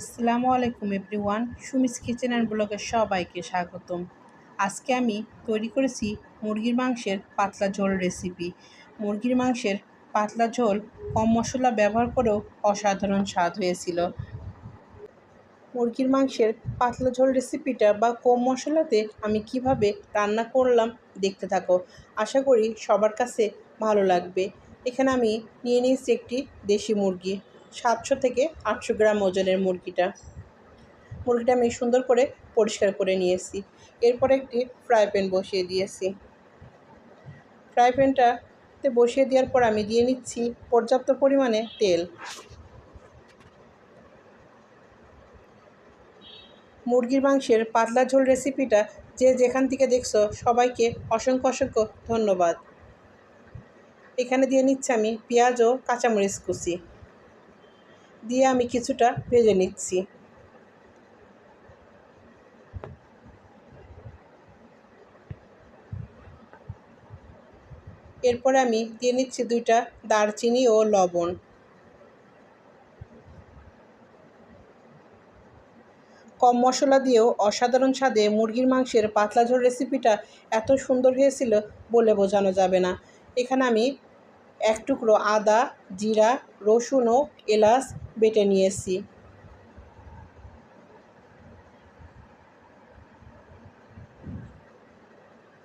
আসসালামু আলাইকুম everyone, Sumi's kitchen and ব্লগের সবাইকে স্বাগতম। আজকে আমি তৈরি করেছি মুরগির মাংসের পাতলা ঝোল রেসিপি। মুরগির মাংসের পাতলা ঝোল কম মশলা ব্যবহার করেও অসাধারণ স্বাদ হয়েছিল। মুরগির মাংসের পাতলা ঝোল রেসিপিটা বা কম মশলাতে আমি কীভাবে রান্না করলাম দেখতে থাকো। আশা করি সবার কাছে ভালো লাগবে। এখানে আমি নিয়ে নিয়েছি একটি দেশি মুরগি। সাতশো থেকে আটশো গ্রাম ওজনের মুরগিটা। মুরগিটা আমি সুন্দর করে পরিষ্কার করে নিয়েছি। এরপর একটি ফ্রাই প্যান বসিয়ে দিয়েছি। ফ্রাই প্যানটাতে বসিয়ে দেওয়ার পর আমি দিয়ে নিচ্ছি পর্যাপ্ত পরিমাণে তেল। মুরগির মাংসের পাতলা ঝোল রেসিপিটা যে যেখান থেকে দেখছ সবাইকে অসংখ্য অসংখ্য ধন্যবাদ। এখানে দিয়ে নিচ্ছি আমি পেঁয়াজ ও কাঁচামরিচ কুচি। দিয়ে আমি কিছুটা ভেজে নিচ্ছি। এরপরে আমি দিয়ে নিচ্ছি দুইটা দারচিনি ও লবণ। কম মশলা দিয়েও অসাধারণ স্বাদে মুরগির মাংসের পাতলা ঝোল রেসিপিটা এত সুন্দর হয়েছিল বলে বোঝানো যাবে না। এখানে আমি এক টুকরো আদা, জিরা, রসুন ও এলাচ বেটে নিয়েছি।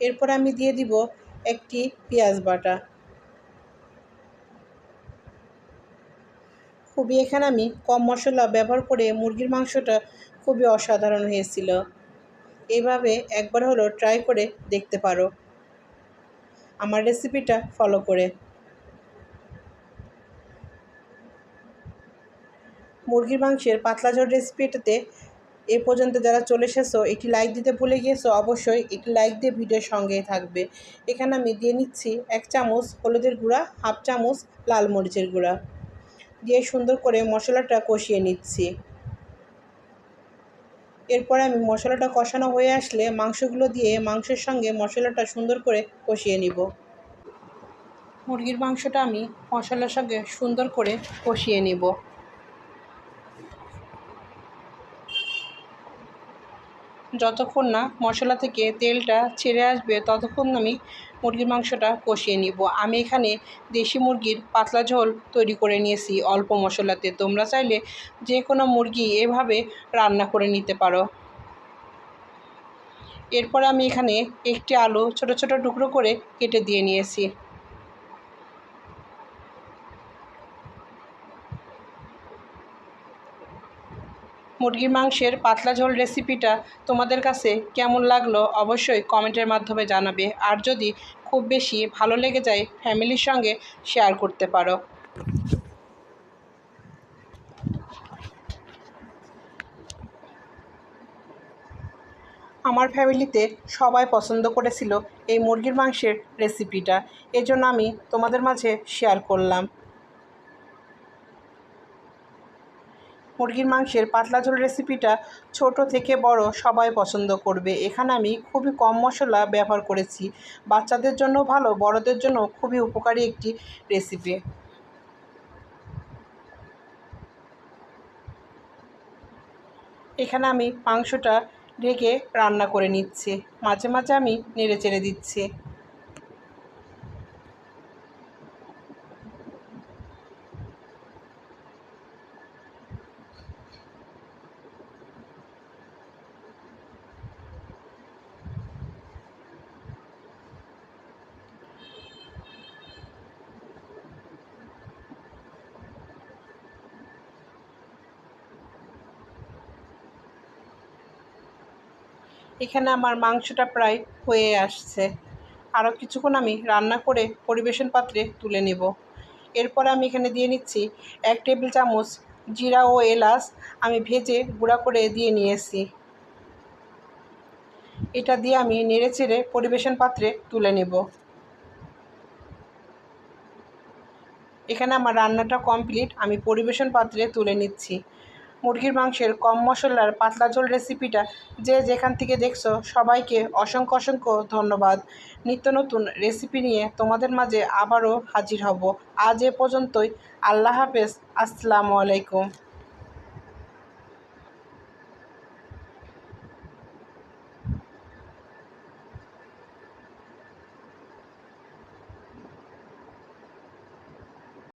এরপর আমি দিয়ে দিব একটি পেঁয়াজ বাটা। খুবই এখানে আমি কম মশলা ব্যবহার করে মুরগির মাংসটা খুবই অসাধারণ হয়েছিল। এইভাবে একবার হলো ট্রাই করে দেখতে পারো। আমার রেসিপিটা ফলো করে। মুরগির মাংসের পাতলা ঝোল রেসিপিটাতে এ পর্যন্ত যারা চলে এসেছ, একটি লাইক দিতে ভুলে গিয়েছো, অবশ্যই একটি লাইক দিয়ে ভিডিওর সঙ্গেই থাকবে। এখানে আমি দিয়ে নিচ্ছি এক চামচ হলুদের গুঁড়া, হাফ চামচ লাল মরিচের গুঁড়া। দিয়ে সুন্দর করে মশলাটা কষিয়ে নিচ্ছি। এরপরে আমি মশলাটা কষানো হয়ে আসলে মাংসগুলো দিয়ে মাংসের সঙ্গে মশলাটা সুন্দর করে কষিয়ে নিব। মুরগির মাংসটা আমি মশলার সঙ্গে সুন্দর করে কষিয়ে নিব। যতক্ষণ না মশলা থেকে তেলটা ছেড়ে আসবে, ততক্ষণ আমি মুরগির মাংসটা কষিয়ে নিব। আমি এখানে দেশি মুরগির পাতলা ঝোল তৈরি করে নিয়েছি অল্প মশলাতে। তোমরা চাইলে যে কোনো মুরগি এভাবে রান্না করে নিতে পারো। এরপর আমি এখানে একটি আলু ছোট ছোট টুকরো করে কেটে দিয়ে নিয়েছি। মুরগির মাংসের পাতলা ঝোল রেসিপিটা তোমাদের কাছে কেমন লাগল অবশ্যই কমেন্টের মাধ্যমে জানাবে। আর যদি খুব বেশি ভালো লেগে যায় ফ্যামিলির সঙ্গে শেয়ার করতে পারো। আমার ফ্যামিলিতে সবাই পছন্দ করেছিল এই মুরগির মাংসের রেসিপিটা এজন্য আমি তোমাদের মাঝে শেয়ার করলাম। মুরগির মাংসের পাতলা ঝোল রেসিপিটা ছোট থেকে বড় সবাই পছন্দ করবে। এখানে আমি খুবই কম মশলা ব্যবহার করেছি। বাচ্চাদের জন্য ভালো, বড়দের জন্য খুবই উপকারী একটি রেসিপি এখানে আমি মাংসটা ঢেকে রান্না করে নিচ্ছি। মাঝে মাঝে আমি নেড়ে চেড়ে দিচ্ছি। এখানে আমার মাংসটা প্রায় হয়ে আসছে। আরও কিছুক্ষণ আমি রান্না করে পরিবেশন পাত্রে তুলে নেব। এরপর আমি এখানে দিয়ে নিচ্ছি এক টেবিল চামচ জিরা ও এলাচ আমি ভেজে গুঁড়া করে দিয়ে নিয়েছি। এটা দিয়ে আমি নেড়ে চেড়ে পরিবেশন পাত্রে তুলে নেব। এখানে আমার রান্নাটা কমপ্লিট আমি পরিবেশন পাত্রে তুলে নিচ্ছি। মুরগির মাংসের কম মশলার পাতলা ঝোল রেসিপিটা যে যেখান থেকে দেখছ, সবাইকে অসংখ্য অসংখ্য ধন্যবাদ। নিত্য নতুন রেসিপি নিয়ে তোমাদের মাঝে আবারও হাজির হব। আজ এ পর্যন্তই। আল্লাহ হাফেজ। আসসালামু আলাইকুম।